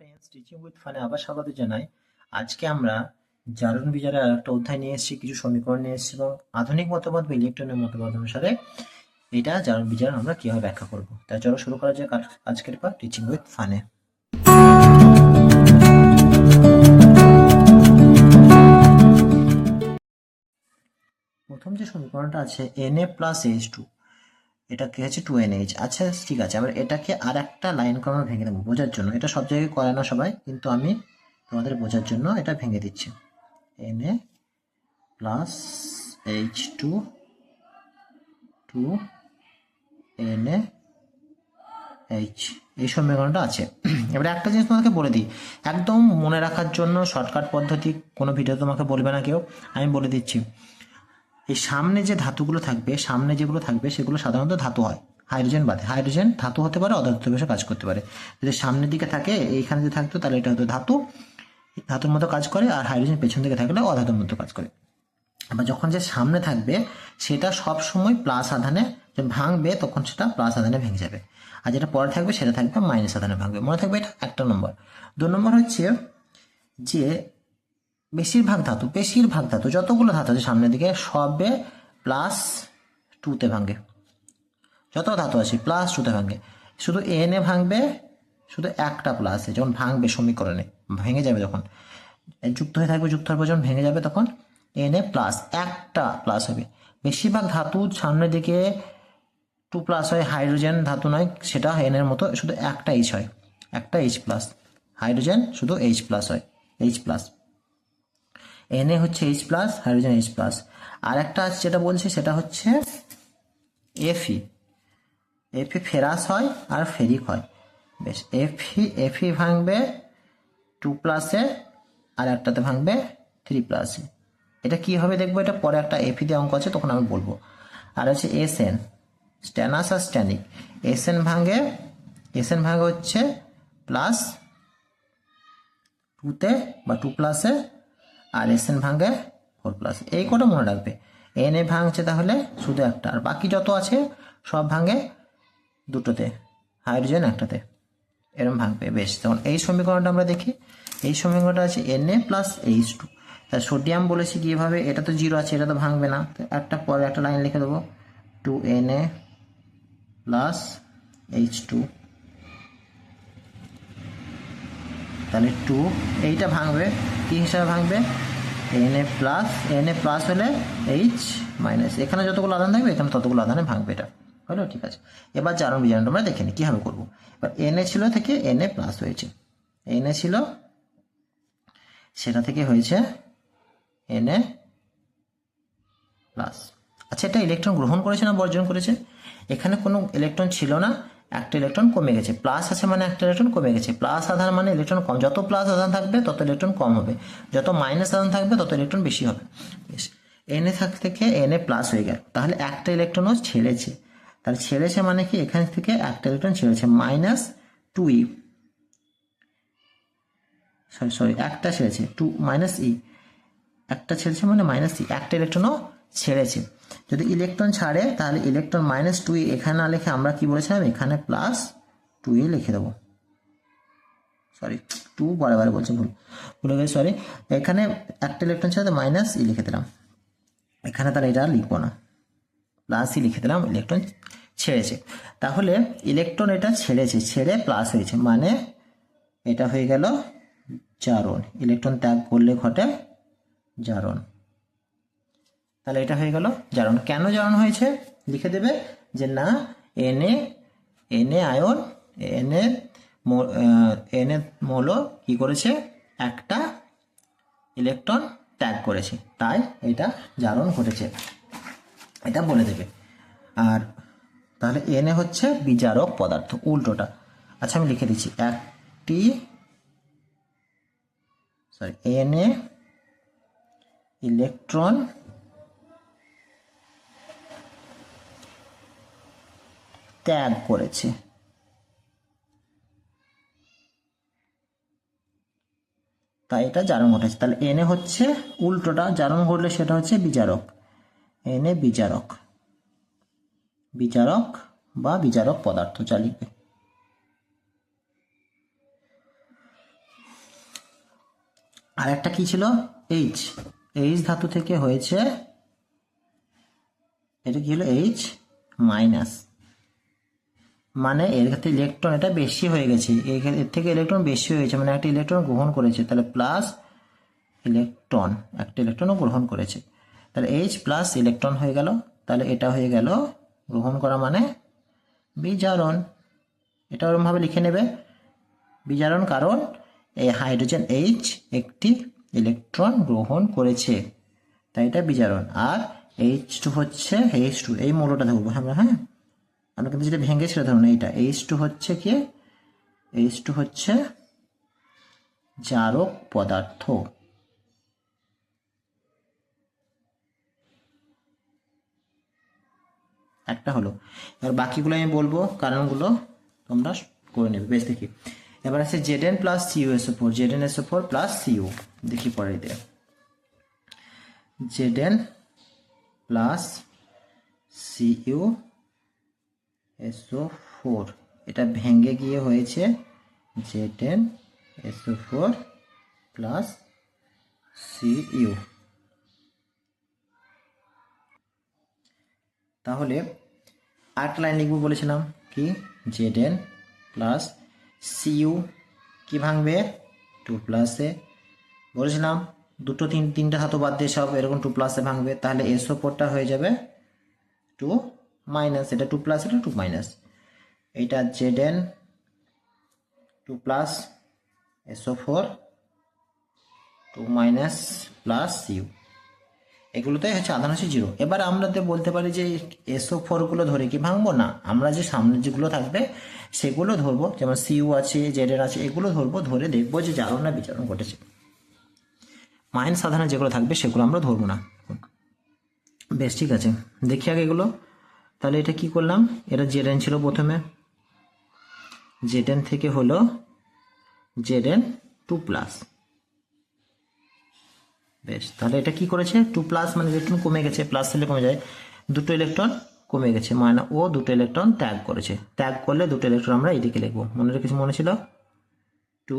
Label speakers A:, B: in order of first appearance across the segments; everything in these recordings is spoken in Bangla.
A: ফ্রেন্ডস টিচিং উইথ ফানে আবার স্বাগত জানাই। আজকে আমরা জারণ বিজারের আর একটা অধ্যায় নিয়ে এসেছি, কিছু সমীকরণ নিয়ে এসেছি এবং আধুনিক মতবাদ বা ইলেকট্রনের মতবাদ অনুসারে এটা জারণ বিজারণ আমরা কীভাবে ব্যাখ্যা করব। তাই চলো শুরু করা যাক আজকের পর টিচিং উইথ ফানে প্রথম যে সমীকরণটা আছে N A plus H two এটা কি হচ্ছে টু এন এইচ আচ্ছা ঠিক আছে আমরা এটাকে আর একটা লাইন করে আমরা ভেঙে দেবো, বোঝার জন্য। এটা সব জায়গায় করে না সবাই, কিন্তু আমি তোমাদের বোঝার জন্য এটা ভেঙে দিচ্ছি। N A plus H two two N A H এই সমীকরণটা আছে। এবারে একটা জিনিস তোমাকে বলে দিই, একদম মনে রাখার জন্য শর্টকাট পদ্ধতি কোনো ভিডিও তোমাকে বলবে না কেউ, আমি বলে দিচ্ছি। এই সামনে যে ধাতুগুলো থাকবে, সামনে যেগুলো থাকবে, সেগুলো সাধারণত ধাতু হয়। হাইড্রোজেন বাদে। হাইড্রোজেন ধাতু হতে পারে অধাতু হিসেবে কাজ করতে পারে। যদি সামনের দিকে থাকে, এইখানে যদি থাকতো, তাহলে এটা হতো ধাতু। ধাতুর মতো কাজ করে, আর হাইড্রোজেন পেছন দিকে থাকলে অধাতুর মতো কাজ করে। আবার যখন যে সামনে থাকবে, সেটা সব সময় প্লাস আধানে ভাঙবে, তখন সেটা প্লাস আধানে ভেঙে যাবে। আর যেটা পরে থাকবে, সেটা থাকবে মাইনাস আধানে ভাঙবে। মনে থাকবে এটা একটা নম্বর। দু নম্বর হচ্ছে যে বেশিরভাগ ধাতু বেশিরভাগ ধাতু, যতগুলো ধাতু আছে সামনের দিকে, সবে প্লাস টুতে ভাঙে। যত ধাতু আছে প্লাস টুতে ভাঙে। শুধু এন এ ভাঙবে, শুধু একটা প্লাসে যখন ভাঙবে সমীকরণে, ভেঙে যাবে যখন। যুক্ত হয়ে থাকবে, যুক্ত হওয়ার পর যখন ভেঙে যাবে তখন এন এ প্লাস একটা প্লাস হবে। বেশিরভাগ ধাতু সামনের দিকে টু প্লাস হয় হাইড্রোজেন ধাতু নয়, সেটা এন এর মতো, শুধু একটা এইচ হয়। একটা এইচ প্লাস হাইড্রোজেন শুধু এইচ প্লাস হয় এইচ প্লাস এন এ হচ্ছে H plus hydrogen H plus আর একটা যেটা বলছি, সেটা হচ্ছে এফি এফি ফেরাস হয় আর ফেরিক হয়। বেশ এফি এফি ভাঙবে টু প্লাসে আর একটাতে ভাঙবে থ্রি প্লাসে এটা কি হবে দেখব, এটা পরে একটা এফি দিয়ে অঙ্ক আছে, তখন আমি বলব। আর আছে এস এন স্ট্যানাস আর স্ট্যানিক এস এন ভাঙে এস এন ভাঙে হচ্ছে প্লাস টুতে বা টু প্লাসে আর এস এন ভাঙে ফোর প্লাস এই কটা মনে রাখবে। এন এ ভাঙছে তাহলে শুধু একটা। আর বাকি যত আছে, সব ভাঙে দুটোতে। হাইড্রোজেন একটাতে। এরকম ভাঙবে। বেশ, তখন এই সমীকরণটা আমরা দেখি। এই সমীকরণটা আছে N A plus H two তা সোডিয়াম বলেছি কীভাবে এটা তো জিরো আছে, এটা তো ভাঙবে না। তো একটা পরে একটা লাইন লিখে দেবো। Two N A plus H two তাহলে টু এইটা ভাঙবে। কি হিসাবে ভাঙবে? N A plus N A plus হলে এইচ মাইনাস এখানে যতগুলো আধান থাকবে, এখানে ততগুলো আধানে ভাঙবে এটা। হলো, ঠিক আছে। এবার জারণ বিজারণটা আমরা দেখে নিই, কীভাবে করব? এবার এন এ ছিল থেকে এন এ প্লাস হয়েছে। এন এ ছিল, সেটা থেকে হয়েছে এন এ প্লাস আচ্ছা এটা ইলেকট্রন গ্রহণ করেছে না বর্জন করেছে? এখানে কোনো ইলেকট্রন ছিল না। একটা ইলেকট্রন কমে গেছে প্লাস আছে মানে একটা ইলেকট্রন কমে গেছে প্লাস আধান মানে ইলেকট্রন কম। যত প্লাস আধান থাকবে, তত ইলেকট্রন কম হবে। যত মাইনাস আধান থাকবে, তত ইলেকট্রন বেশি হবে। বেশ এনে থাক থেকে এনে প্লাস হয়ে গেল। তাহলে একটা ইলেকট্রনও ছেড়েছে। তাহলে ছেড়েছে মানে কি? এখান থেকে একটা ইলেকট্রন ছেড়েছে। Minus two E sorry sorry একটা ছেড়েছে। টু মাইনাস ই একটা ছেড়েছে মানে মাইনাস ই একটা ইলেকট্রনও ছেড়েছে। যদি ইলেকট্রন ছাড়ে, তাহলে ইলেকট্রন মাইনাস টু এখানে না লিখে আমরা কি বলেছিলাম? এখানে প্লাস টু এ লিখে দেবো। সরি টু বারে বারে বলছি, ভুল। ভুলে গেছি সরি এখানে একটা ইলেকট্রন ছেড়ে মাইনাস ই লিখে দিলাম। এখানে তাহলে এটা লিখব না। প্লাস ই লিখে দিলাম ইলেকট্রন ছেড়েছে। তাহলে ইলেকট্রন এটা ছেড়েছে, ছেড়ে প্লাস হয়েছে। মানে এটা হয়ে গেল জারণ। ইলেকট্রন ত্যাগ করলে ঘটে জারণ। তাহলে এটা হয়ে গেল জারণ। কেন জারণ হয়েছে? লিখে দেবে যে না এনে এনে আয়ন এনে এনে মৌল কি করেছে? একটা ইলেকট্রন ত্যাগ করেছে। তাই এটা জারণ ঘটেছে। এটা বলে দেবে। আর তাহলে এনে হচ্ছে বিজারক পদার্থ, উল্টোটা। আচ্ছা আমি লিখে দিচ্ছি। একটি সরি এনে ইলেকট্রন ত্যাগ করেছে। তাই এটা জারণ ঘটেছে। তাহলে এনে হচ্ছে উল্টোটা, জারণ ঘটলে সেটা হচ্ছে বিচারক। এনে বিচারক। বিচারক বা বিচারক পদার্থ যা লিখবে। আর একটা কি ছিল? এইচ এইচ ধাতু থেকে হয়েছে, এটা কি হলো? এইচ মাইনাস মানে এর ক্ষেত্রে ইলেকট্রন এটা বেশি হয়ে গেছে। এর থেকে ইলেকট্রন বেশি হয়েছে মানে একটা ইলেকট্রন গ্রহণ করেছে। তাহলে প্লাস ইলেকট্রন একটা ইলেকট্রনও গ্রহণ করেছে। তাহলে এইচ প্লাস ইলেকট্রন হয়ে গেল। তাহলে এটা হয়ে গেল গ্রহণ করা মানে বিজারণ। এটা ওরমভাবে লিখে নেবে। বিজারণ কারণ এই হাইড্রোজেন এইচ একটি ইলেকট্রন গ্রহণ করেছে। তাই এটা বিজারণ। আর এইচ টু হচ্ছে এইচ টু এই মৌলটা ধরবো আমরা হ্যাঁ। আমরা কিন্তু যেটা ভেঙে সেটা ধরুন এইটা। এইচ টু হচ্ছে কি? এইচ টু হচ্ছে জারক পদার্থ। একটা হলো। এবার বাকিগুলো আমি বলব, কারণগুলো তোমরা করে নেবে। বেশ, দেখি। এবার আছে Z N plus Cu SO four Z N SO four plus Cu দেখি পরে দিয়ে Z N plus Cu SO four এটা ভেঙে গিয়ে হয়েছে Z N SO four plus Cu তাহলে আরেকটা লাইন লিখব বলেছিলাম কি? জেড এন প্লাস সিইউ কি ভাঙবে? টু প্লাসে বলেছিলাম দুটো তিন, তিনটা হাতও বাদ দিয়ে সব এরকম টু প্লাসে ভাঙবে। তাহলে এসও ফোরটা হয়ে যাবে টু মাইনাস এটা টু প্লাস এটা টু মাইনাস এইটা Z N two plus SO four two minus plus U এগুলোতে হচ্ছে আধান হচ্ছে জিরো এবার আমরা তো বলতে পারি যে এসও ফোরগুলো ধরে কি ভাঙবো? না। আমরা যে সামনে যেগুলো থাকবে, সেগুলো ধরবো। যেমন সিইউ আছে জেডের আছে, এগুলো ধরবো। ধরে দেখব যে জারণ বিচারণ ঘটেছে। মাইনাস সাধারণ যেগুলো থাকবে, সেগুলো আমরা ধরবো না। বেশ, ঠিক আছে। দেখি আগে এগুলো। তাহলে এটা কি করলাম? এটা জেডেন ছিল প্রথমে। জেডেন থেকে হলো জেডেন টু প্লাস বেশ, তাহলে এটা কি করেছে? টু প্লাস মানে ইলেকট্রন কমে গেছে প্লাস হলে কমে যায়। দুটো ইলেকট্রন কমে গেছে মানে ও দুটো ইলেকট্রন ত্যাগ করেছে। ত্যাগ করলে দুটো ইলেকট্রন আমরা এইদিকে লিখব। মনে রেখেছি মনে ছিল? Two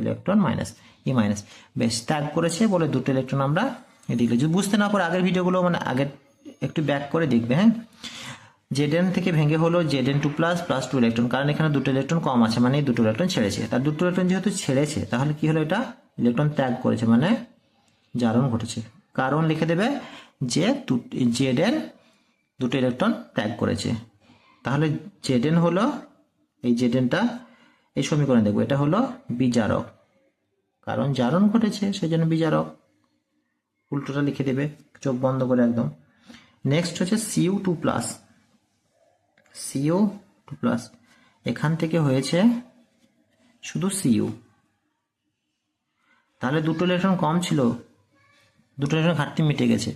A: electron minus E minus বেশ, ত্যাগ করেছে বলে দুটো ইলেকট্রন আমরা এদিকে। যদি বুঝতে না পারে আগের ভিডিওগুলো মানে আগের একটু ব্যাক করে দেখবে হ্যাঁ? জেডেন থেকে ভেঙে হলো Zn two plus plus two electron কারণ এখানে দুটো ইলেকট্রন কম আছে মানে দুটো ইলেকট্রন ছেড়েছে। তার দুটো ইলেকট্রন যেহেতু ছেড়েছে, তাহলে কি হলো এটা? ইলেকট্রন ত্যাগ করেছে মানে জারণ ঘটেছে। কারণ লিখে দেবে যে জেডেন দুটো ইলেকট্রন ত্যাগ করেছে। তাহলে জেডেন হলো, এই জেডেনটা এই সমীকরণে দেখব, এটা হলো বিজারক। কারণ জারণ ঘটেছে সেই জন্য বিজারক। উল্টোটা লিখে দেবে, চোখ বন্ধ করে একদম। নেক্সট হচ্ছে Cu two plus Cu two plus এখান থেকে হয়েছে শুধু সিইউ তাহলে দুটো ইলেকট্রন কম ছিল, দুটো ইলেকট্রন ঘাটতি মিটে গেছে।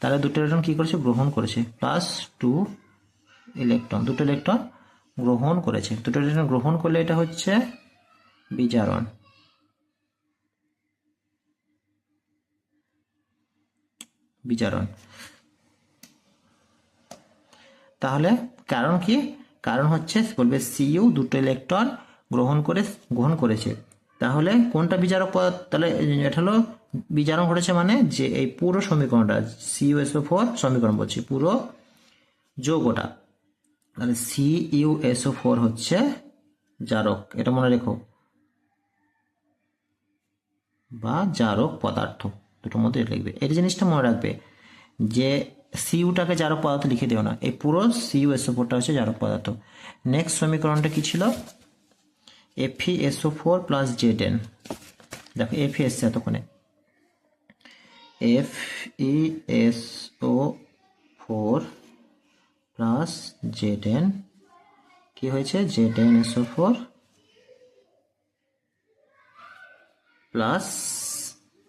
A: তাহলে দুটো ইলেকট্রন কী করেছে? গ্রহণ করেছে। প্লাস টু ইলেকট্রন দুটো ইলেকট্রন গ্রহণ করেছে। দুটো ইলেকট্রন গ্রহণ করলে এটা হচ্ছে বিজারণ। বিজারণ। তাহলে কারণ কি? কারণ হচ্ছে বলবে সিইউ দুটো ইলেকট্রন গ্রহণ করে, গ্রহণ করেছে। তাহলে কোনটা বিচারক পদার্থ তাহলে এটা হলো বিজারণ ঘটেছে মানে যে এই পুরো সমীকরণটা সিইউএসও ফোর সমীকরণ বলছি, পুরো যৌগটা তাহলে সিইউএসও ফোর হচ্ছে জারক, এটা মনে রেখো। বা জারক পদার্থ, দুটোর মধ্যে লিখবে। এই জিনিসটা মনে রাখবে যে সিইউটাকে জারক পদার্থ লিখে দিও না। এই পুরো সিইউ এসও ফোরটা হচ্ছে জারক পদার্থ। নেক্সট সমীকরণটা কি ছিল? Fe SO four plus Z N দেখো এফি এসছে এতক্ষণে। F E S O four plus Z N কি হয়েছে? Z N SO four plus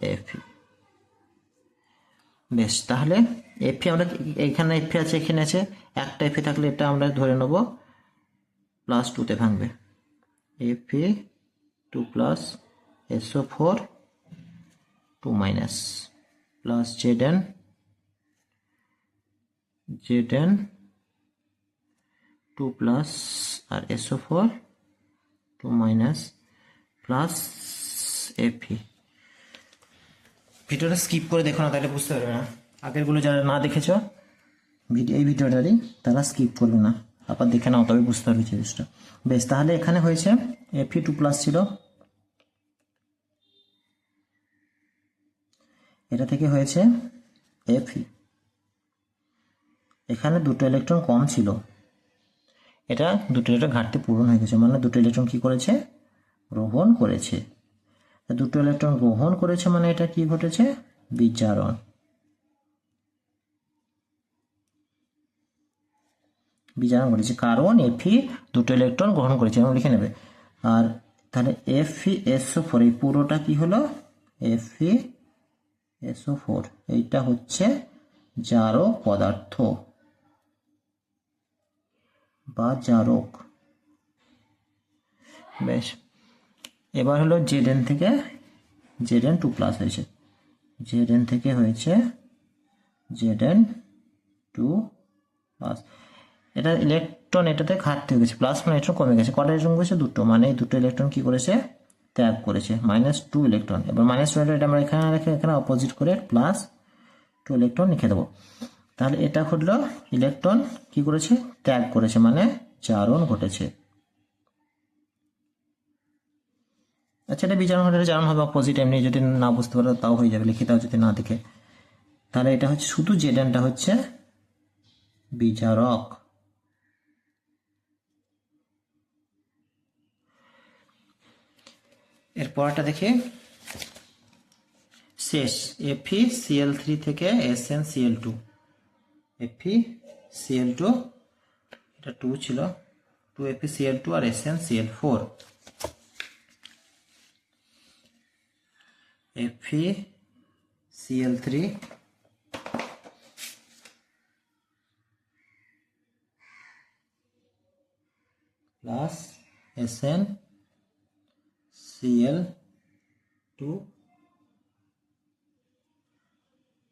A: Fe বেশ, তাহলে এফি আমরা এখানে এফি আছে, এখানে আছে। একটা এফি থাকলে এটা আমরা ধরে নেব। প্লাস টুতে ভাঙবে। Fe two plus SO four two minus plus Z N Z N two plus আর SO four two minus plus Fe ভিডিওটা স্কিপ করে দেখো না, তাহলে বুঝতে পারবে না। আগেরগুলো যারা না দেখেছ ভিডিও এই ভিডিওটারই তারা স্কিপ করবে না। আবার দেখে নাও, তবে বুঝতে পারবে জিনিসটা। বেশ, তাহলে এখানে হয়েছে এফি টু প্লাস ছিল। এটা থেকে হয়েছে এফি এখানে দুটো ইলেকট্রন কম ছিল। এটা দুটো ইলেকট্রন ঘাটতি পূরণ হয়ে গেছে। মানে দুটো ইলেকট্রন কি করেছে? গ্রহণ করেছে। দুটো ইলেকট্রন গ্রহণ করেছে মানে এটা কি ঘটেছে? বিচারণ বিচারণ ঘটেছে কারণ এফি দুটো ইলেকট্রন গ্রহণ করেছে এবং লিখে নেবে। আর তাহলে এফি এসও ফোর এই পুরোটা কি হলো? এফি এসও ফোর এইটা হচ্ছে জারক পদার্থ বা জারক। বেশ। এবার হলো জেড এন থেকে জেড এন টু প্লাস হয়েছে। জেড এন থেকে হয়েছে জেড এন টু প্লাস এটা ইলেকট্রন এটাতে ঘাটতি হয়ে গেছে প্লাস মানে ইলেকট্রন কমে গেছে। কটা ইলেকট্রন করেছে? দুটো। মানে এই দুটো ইলেকট্রন কি করেছে? ত্যাগ করেছে। মাইনাস টু ইলেকট্রন এবার মাইনাস টু এটা আমরা এখানে রেখে, এখানে অপোজিট করে প্লাস টু ইলেকট্রন লিখে দেবো। তাহলে এটা ঘটলো ইলেকট্রন কি করেছে? ত্যাগ করেছে মানে জারণ ঘটেছে। আচ্ছা এটা বিজারণ ঘটে জানানো হবে অপোজিট এমনি যদি না বুঝতে পারো তাও হয়ে যাবে লিখে দাও যদি না দেখে। তাহলে এটা হচ্ছে, শুধু জেডেনটা হচ্ছে বিজারক এরপরটা দেখি। শেষ এফি সিএল থ্রি থেকে S N CL two Fe CL two এটা টু ছিল। টু এফি সিএল টু আর S N CL four Fe CL three plus S N CL two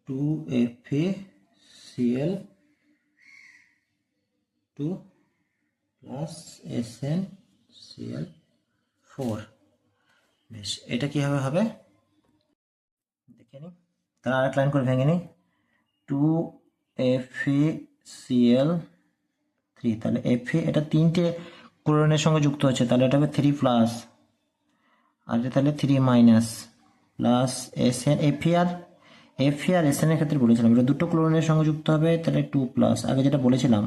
A: two Fe CL two plus S N CL four বেশ, এটা কীভাবে হবে? দেখে নিই তাহলে আরেক লাইন করে ভেঙে নিই টু এফি সিএল থ্রি তাহলে এফি এটা তিনটে ক্লোরিনের সঙ্গে যুক্ত হচ্ছে তাহলে এটা হবে থ্রি প্লাস আর এটা তাহলে three minus plus S N এফি আর এফি আর এস এর ক্ষেত্রে বলেছিলাম। এটা দুটো ক্লোরিনের সঙ্গে যুক্ত হবে, তাহলে টু প্লাস আগে যেটা বলেছিলাম,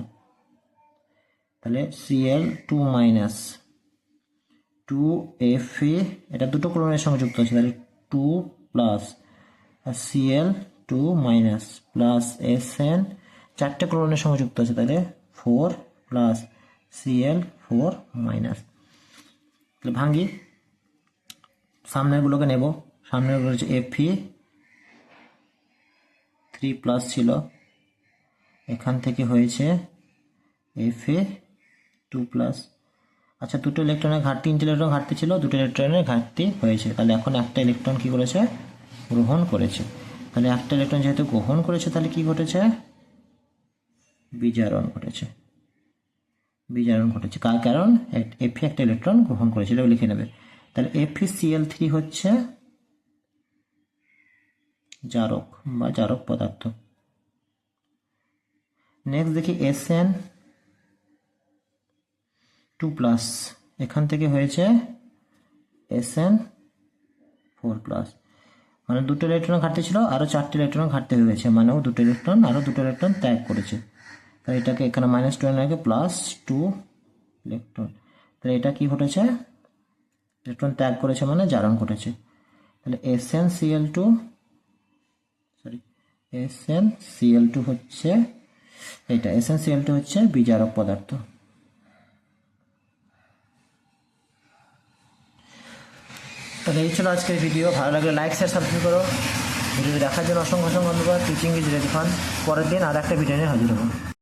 A: তাহলে সিএল টু মাইনাস টু এফি এটা দুটো ক্লোরিনের সঙ্গে যুক্ত হচ্ছে তাহলে two plus CL two minus plus S N চারটে ক্লোরিনের সঙ্গে যুক্ত আছে তাহলে four plus CL four minus তাহলে ভাঙ্গি। সামনেরগুলোকে নেব। সামনেরগুলো হচ্ছে এফি থ্রি প্লাস ছিল। এখান থেকে হয়েছে এফএ টু প্লাস আচ্ছা দুটো ইলেকট্রনের ঘাটতি, তিনটে ইলেকট্রন ঘাটতি ছিল, দুটো ইলেকট্রনের ঘাটতি হয়েছে। তাহলে এখন একটা ইলেকট্রন কি করেছে? গ্রহণ করেছে। তাহলে একটা ইলেকট্রন যেহেতু গ্রহণ করেছে, তাহলে কি ঘটেছে? বিজারণ ঘটেছে। বিজারণ ঘটেছে। কার কারণ? এফি একটা ইলেকট্রন গ্রহণ করেছে। এটা লিখে নেবে। তাহলে এফি সিএল থ্রি হচ্ছে জারক বা জারক পদার্থ। নেক্সট দেখি এস এন টু প্লাস এখান থেকে হয়েছে এস এন ফোর প্লাস মানে দুটো ইলেকট্রন ঘাটতি ছিল আরও চারটে ইলেকট্রন ঘাটতি হয়ে গেছে। মানেও দুটো ইলেকট্রন আরও দুটো ইলেকট্রন ত্যাগ করেছে। তাই এটাকে এখানে মাইনাস টু আগে প্লাস টু ইলেকট্রন তাহলে এটা কি ঘটেছে? ইলেকট্রন ত্যাগ করেছে মানে জারণ ঘটেছে। তাহলে S N CL two sorry S N CL two হচ্ছে এটা এস এন সিএল টু হচ্ছে বিজারক পদার্থ। তাহলে এই ছিল আজকের ভিডিও ভালো লাগলে লাইক শেয়ার সাবস্ক্রাইব করো। ভিডিও দেখার জন্য অসংখ্য অসংখ্য ধন্যবাদ। টিচিং ইজ রেডি খান পরের দিন আর একটা ভিডিও নিয়ে হাজির হব।